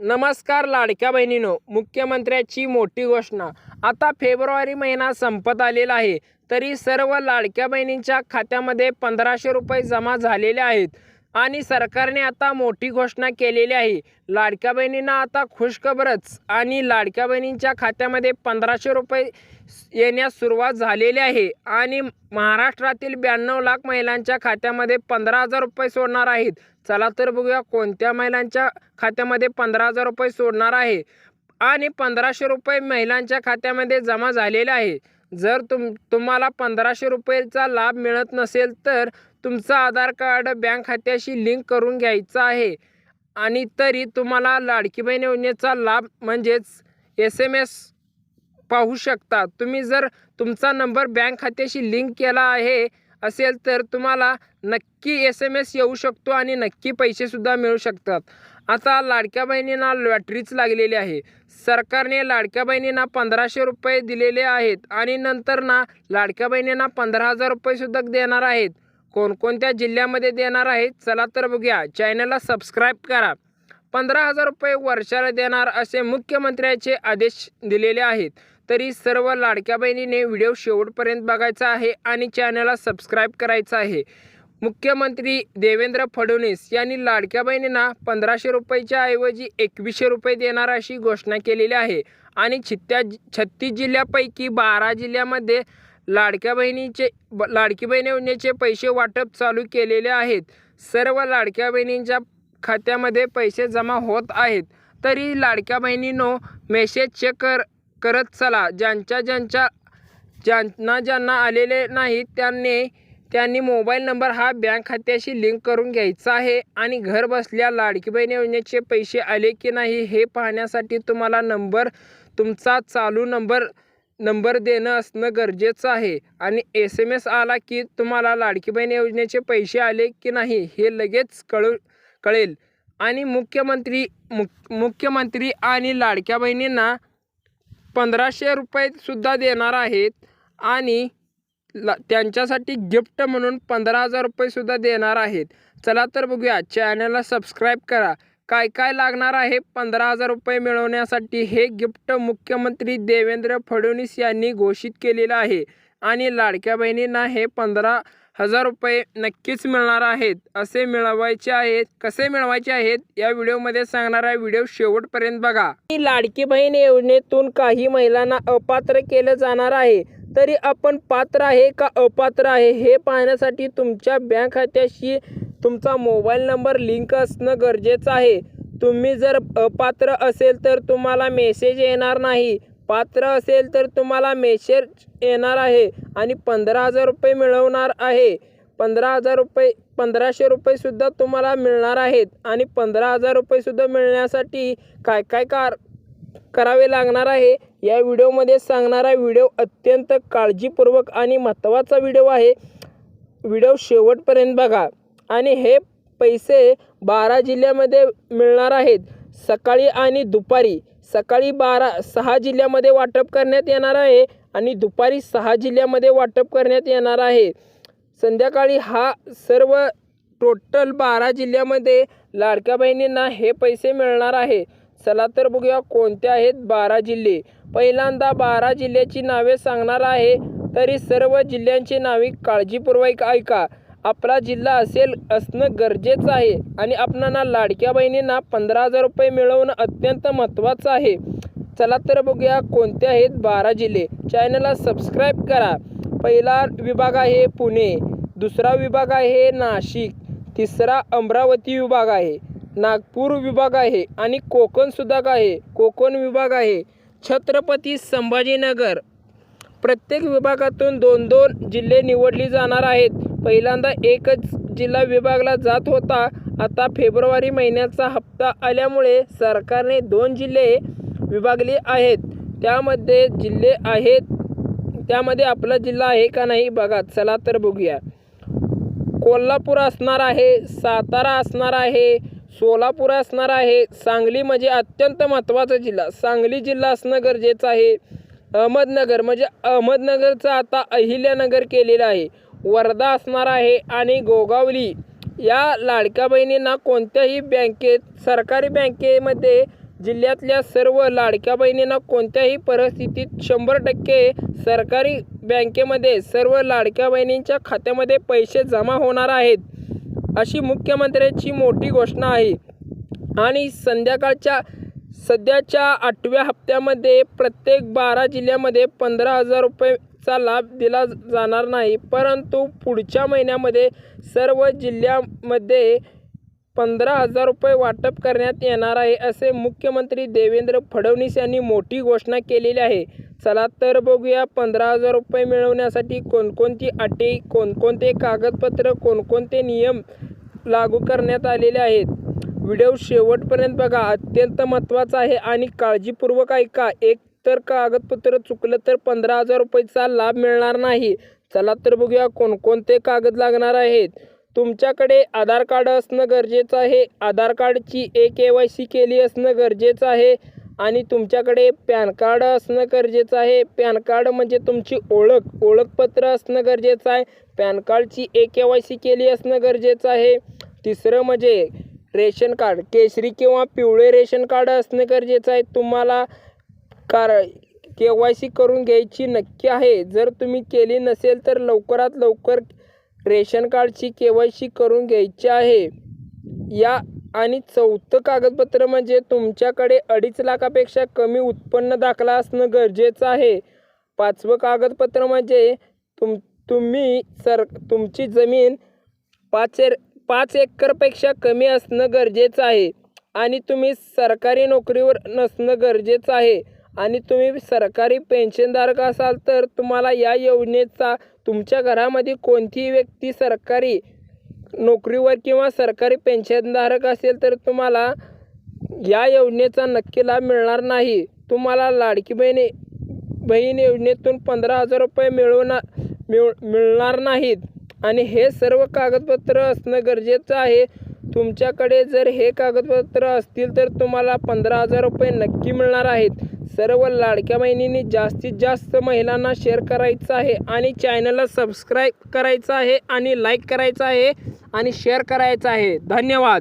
नमस्कार लाडक्या बहिणीनो मुख्यमंत्र्याची मोठी घोषणा. आता फेब्रुवारी महिना संपत आलेला आहे तरी सर्व लाडक्या बहिणींच्या खात्यामध्ये पंधराशे रुपये जमा झालेले आहेत आणि सरकारने आता मोठी घोषणा केलेली आहे. लाडक्या बहिणींना आता खुशखबरच आणि लाडक्या बहिणींच्या खात्यामध्ये पंधराशे रुपये येण्यास सुरुवात झालेली आहे आणि महाराष्ट्रातील ब्याण्णव लाख महिलांच्या खात्यामध्ये पंधरा हजार रुपये सोडणार आहेत. चला तर बघूया कोणत्या महिलांच्या खात्यामध्ये पंधरा हजार रुपये सोडणार आहे. आणि पंधराशे रुपये महिलांच्या खात्यामध्ये जमा झालेले आहे. जर तुम तुम्हाला पंधराशे रुपयेचा लाभ मिळत नसेल तर तुमचं आधार कार्ड बँक खात्याशी लिंक करून घ्यायचं आहे. आणि तरी तुम्हाला लाडकी बहीण योजनेचा लाभ म्हणजेच एस एम एस पाहू शकता. तुम्ही जर तुमचा नंबर बँक खात्याशी लिंक केला आहे असेल तर तुम्हाला नक्की एस एम एस येऊ शकतो आणि नक्की पैसेसुद्धा मिळू शकतात. आता लाडक्या बहिणींना लॉटरीच लागलेली आहे. सरकारने लाडक्या बहिणींना पंधराशे रुपये दिलेले आहेत आणि नंतर ना लाडक्या बहिणींना पंधरा हजार रुपयेसुद्धा देणार आहेत. कोणकोणत्या जिल्ह्यामध्ये देणार आहेत? चला तर बघूया. चॅनलला सबस्क्राईब करा. पंधरा हजार रुपये वर्षाला देणार असे मुख्यमंत्र्याचे आदेश दिलेले आहेत. तरी सर्व लाडक्या बहिणीने व्हिडिओ शेवटपर्यंत बघायचा आहे आणि चॅनलला सबस्क्राईब करायचं आहे. मुख्यमंत्री देवेंद्र फडणवीस यांनी लाडक्या बहिणींना पंधराशे रुपयाच्या ऐवजी एकवीसशे रुपये देणार अशी घोषणा केलेली आहे. आणि छित्त्या छत्तीस जिल्ह्यापैकी बारा जिल्ह्यामध्ये लाडक्या बहिणीचे ब- लाडकी बहीण योजनेचे पैसे वाटप चालू केलेले आहेत. सर्व लाडक्या बहिणींच्या खात्यामध्ये पैसे जमा होत आहेत. तरी लाडक्या बहिणीनो मेसेज चेक कर करत चला. ज्यांच्या ज्यांच्या ज्यांना ज्यांना आलेले नाहीत त्यांनी त्यांनी मोबाईल नंबर हा बँक खात्याशी लिंक करून घ्यायचा आहे. आणि घर बसल्या लाडकी बहीण योजनेचे पैसे आले की नाही हे पाहण्यासाठी तुम्हाला नंबर तुमचा चालू नंबर नंबर देणं असणं गरजेचं आहे. आणि एस एम एस आला की तुम्हाला लाडकी बहीण योजनेचे पैसे आले की नाही हे लगेच कळू कळेल. आणि मुख्यमंत्री मुख्यमंत्री आणि लाडक्या बहिणींना पंधराशे रुपयेसुद्धा देणार आहेत आणि ल त्यांच्यासाठी गिफ्ट म्हणून पंधरा हजार रुपयेसुद्धा देणार आहेत. चला तर बघूया चॅनलला सबस्क्राईब करा. काय काय लागणार आहे पंधरा हजार रुपये मिळवण्यासाठी हे गिफ्ट मुख्यमंत्री देवेंद्र फडणवीस यांनी घोषित केलेलं आहे. आणि लाडक्या बहिणींना हे पंधरा हजार रुपये नक्कीच मिळणार आहेत. असे मिळवायचे आहेत. कसे मिळवायचे आहेत? या व्हिडिओमध्ये सांगणार आहे व्हिडिओ शेवटपर्यंत बघा. लाडकी बहीण योजनेतून काही महिलांना अपात्र केलं जाणार आहे. तरी आपण पात्र आहे का अपात्र आहे हे पाहण्यासाठी तुमच्या बँक खात्याशी तुमचा मोबाईल नंबर लिंक असणं गरजेचं आहे. तुम्ही जर अपात्र असेल तर तुम्हाला मेसेज येणार नाही. पात्र असेल तर तुम्हाला मेसेज येणार आहे आणि पंधरा हजार रुपये मिळवणार आहे. पंधरा हजार रुपये पंधराशे रुपयेसुद्धा तुम्हाला मिळणार आहेत आणि पंधरा हजार रुपयेसुद्धा मिळण्यासाठी काय काय कार करावे लागणार आहे? या व्हिडिओमध्ये सांगणारा व्हिडिओ अत्यंत काळजीपूर्वक आणि महत्त्वाचा व्हिडिओ आहे. व्हिडिओ शेवटपर्यंत बघा आणि हे पैसे बारा जिल्ह्यामध्ये मिळणार आहेत. सकाळी आणि दुपारी. सकाळी बारा सहा जिल्ह्यामध्ये वाटप करण्यात येणार आहे आणि दुपारी सहा जिल्ह्यामध्ये वाटप करण्यात येणार आहे. संध्याकाळी हा सर्व टोटल बारा जिल्ह्यामध्ये लाडक्या बहिणींना हे पैसे मिळणार आहे. चला तर बघूया कोणते आहेत बारा जिल्हे. पहिल्यांदा बारा जिल्ह्याची नावे सांगणार आहे. तरी सर्व जिल्ह्यांची नावे काळजीपूर्वक ऐका. आपला जिल्हा असेल असणं गरजेचं आहे. आणि आपणाला लाडक्या बहिणींना पंधरा हजार रुपये मिळवणं अत्यंत महत्त्वाचं आहे. चला तर बघूया कोणते आहेत बारा जिल्हे. चॅनलला सबस्क्राईब करा. पहिला विभाग आहे पुणे. दुसरा विभाग आहे नाशिक. तिसरा अमरावती विभाग आहे. नागपूर विभाग आहे आणि कोकणसुद्धा आहे. कोकण विभाग आहे. छत्रपती संभाजीनगर. प्रत्येक विभागातून दोन दोन जिल्हे निवडली जाणार आहेत. पहिल्यांदा एकच जिल्हा विभागला जात होता. आता फेब्रुवारी महिन्याचा हप्ता आल्यामुळे सरकारने दोन जिल्हे विभागले आहेत. त्यामध्ये जिल्हे आहेत. त्यामध्ये आपला जिल्हा आहे का नाही बघा चला तर बघूया. कोल्हापूर असणार आहे सातारा असणार आहे सोलापूर असणार आहे. सांगली म्हणजे अत्यंत महत्त्वाचा जिल्हा. सांगली जिल्हा असणं गरजेचं आहे. अहमदनगर म्हणजे अहमदनगरचं आता अहिल्यानगर केलेलं आहे. वर्धा असणार आहे आणि गोगावली. या लाडक्या बहिणींना कोणत्याही बँकेत सरकारी बँकेमध्ये जिल्ह्यातल्या सर्व लाडक्या बहिणींना कोणत्याही परिस्थितीत शंभर टक्के सरकारी बँकेमध्ये सर्व लाडक्या बहिणींच्या खात्यामध्ये पैसे जमा होणार आहेत अशी मुख्यमंत्र्यांची मोठी घोषणा आहे. आणि संध्याकाळच्या सध्याच्या आठव्या हप्त्यामध्ये प्रत्येक बारा जिल्ह्यामध्ये पंधरा हजार रुपये चा लाभ दिला जाणार नाही. परंतु पुढच्या महिन्यामध्ये सर्व जिल्ह्यामध्ये पंधरा हजार रुपये वाटप करण्यात येणार आहे असे मुख्यमंत्री देवेंद्र फडणवीस यांनी मोठी घोषणा केलेली आहे. चला तर बघूया पंधरा हजार रुपये मिळवण्यासाठी कोणकोणती अटी कोणकोणते कागदपत्र कोणकोणते नियम लागू करण्यात आलेले आहेत. व्हिडिओ शेवटपर्यंत बघा अत्यंत महत्त्वाचा आहे आणि काळजीपूर्वक ऐका. एक तर कागदपत्र चुकलं तर पंधरा हजार रुपयेचा लाभ मिळणार नाही. चला तर बघूया कोणकोणते कागद लागणार आहेत. तुमच्याकडे आधार कार्ड असणं गरजेचं आहे. आधार कार्डची ए के वाय सी केली असणं गरजेचं आहे. आणि तुमच्याकडे पॅन कार्ड असणं गरजेचं आहे. पॅन कार्ड म्हणजे तुमची ओळख ओळखपत्र असणं गरजेचं आहे. पॅन कार्डची ए के वाय सी केली असणं गरजेचं आहे. तिसरं म्हणजे रेशन कार्ड केशरी किंवा पिवळे रेशन कार्ड असणं गरजेचं आहे. तुम्हाला कार के वाय सी करून घ्यायची नक्की आहे. जर तुम्ही केली नसेल तर लवकरात लवकर रेशन कार्डची के वाय सी करून घ्यायची आहे. या आणि चौथं कागदपत्र म्हणजे तुमच्याकडे अडीच लाखापेक्षा कमी उत्पन्न दाखला असणं गरजेचं आहे. पाचवं कागदपत्र म्हणजे तुम तुम्ही सर तुमची जमीन पाच एर पाच एकरपेक्षा कमी असणं गरजेचं आहे. आणि तुम्ही सरकारी नोकरीवर नसणं गरजेचं आहे. आणि तुम्ही सरकारी पेन्शनधारक असाल तर तुम्हाला या योजनेचा तुमच्या घरामध्ये कोणतीही व्यक्ती सरकारी नोकरीवर किंवा सरकारी पेन्शनधारक असेल तर तुम्हाला या योजनेचा नक्की लाभ मिळणार नाही. तुम्हाला लाडकी बहिणी बहीण योजनेतून पंधरा हजार रुपये मिळवणार मिळ मिळणार नाहीत. आणि हे सर्व कागदपत्र असणं गरजेचं आहे. तुमच्याकडे जर हे कागदपत्र असतील तर तुम्हाला पंधरा हजार रुपये नक्की मिळणार आहेत. सर्व लाडक्या बहिणींनी जास्तीत जास्त महिलांना शेअर करायचं आहे आणि चॅनलला सबस्क्राईब करायचं आहे आणि लाईक करायचं आहे आणि शेअर करायचं आहे. धन्यवाद.